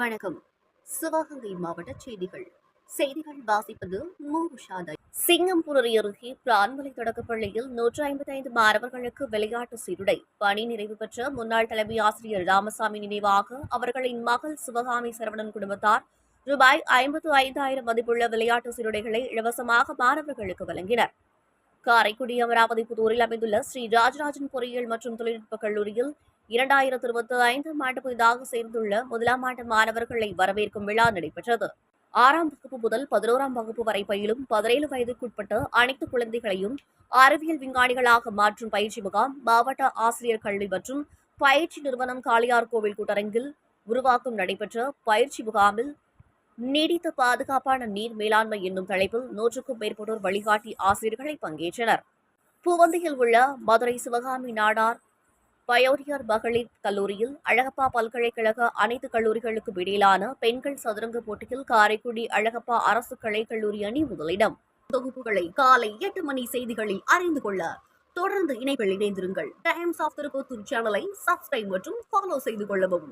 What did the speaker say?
வணக்கம். சிவகங்கை மாவட்ட செய்திகள். செய்திகள் வாசிப்பது மூஷாதை சிங்கம்புரரி அருகே பிரான்மலை தொடக்கப்பள்ளியில் நூற்றி ஐம்பத்தைந்து மாணவர்களுக்கு விளையாட்டு சீருடை. பணி நிறைவு பெற்ற முன்னாள் தலைமை ஆசிரியர் ராமசாமி நினைவாக அவர்களின் மகள் சிவகாமி சரவணன் குடும்பத்தார் ரூபாய் ஐம்பத்து ஐந்தாயிரம் மதிப்புள்ள விளையாட்டு சீருடைகளை இலவசமாக மாணவர்களுக்கு வழங்கினர். காரைக்குடி அமராவதி புதூரில் அமைந்துள்ள ஸ்ரீ ராஜராஜன் பொறியியல் மற்றும் தொழில்நுட்ப கல்லூரியில் இரண்டாயிரத்து இருபத்தி ஐந்தாம் ஆண்டு புதிதாக சேர்ந்துள்ள முதலாம் ஆண்டு மாணவர்களை வரவேற்கும் விழா நடைபெற்றது. ஆறாம் வகுப்பு முதல் பதினோராம் வகுப்பு வரை பயிலும் பதினேழு வயதுக்குட்பட்ட அனைத்து குழந்தைகளையும் அறிவியல் விஞ்ஞானிகளாக மாற்றும் பயிற்சி முகாம் மாவட்ட ஆசிரியர் கல்வி மற்றும் பயிற்சி நிறுவனம் காளியார் கோவில் கூட்டரங்கில் உருவாக்கம் நடைபெற்ற பயிற்சி முகாமில் நீடித்த பாதுகாப்பான நீர் மேலாண்மை என்னும் தலைப்பில் நூற்றுக்கும் மேற்பட்டோர் வழிகாட்டி ஆசிரியர்களை பங்கேற்றனர். பூவந்தியில் உள்ள மதுரை சிவகாமி நாடார் பயோரியார் மகளிர் கல்லூரியில் அழகப்பா பல்கலைக்கழக அனைத்து கல்லூரிகளுக்கும் இடையிலான பெண்கள் சதுரங்க போட்டியில் காரைக்குடி அழகப்பா அரசு கலைக்கல்லூரி அணி முதலிடம். தொகுப்புகளை காலை எட்டு மணி செய்திகளில் அறிந்து கொள்ள தொடர்ந்து இணைப்பில் இணைந்திருங்கள். டைம்ஸ் ஆஃப் திருப்பத்தூர் சேனலை சப்ஸ்கிரைப் மற்றும் ஃபாலோ செய்து கொள்ளவும்.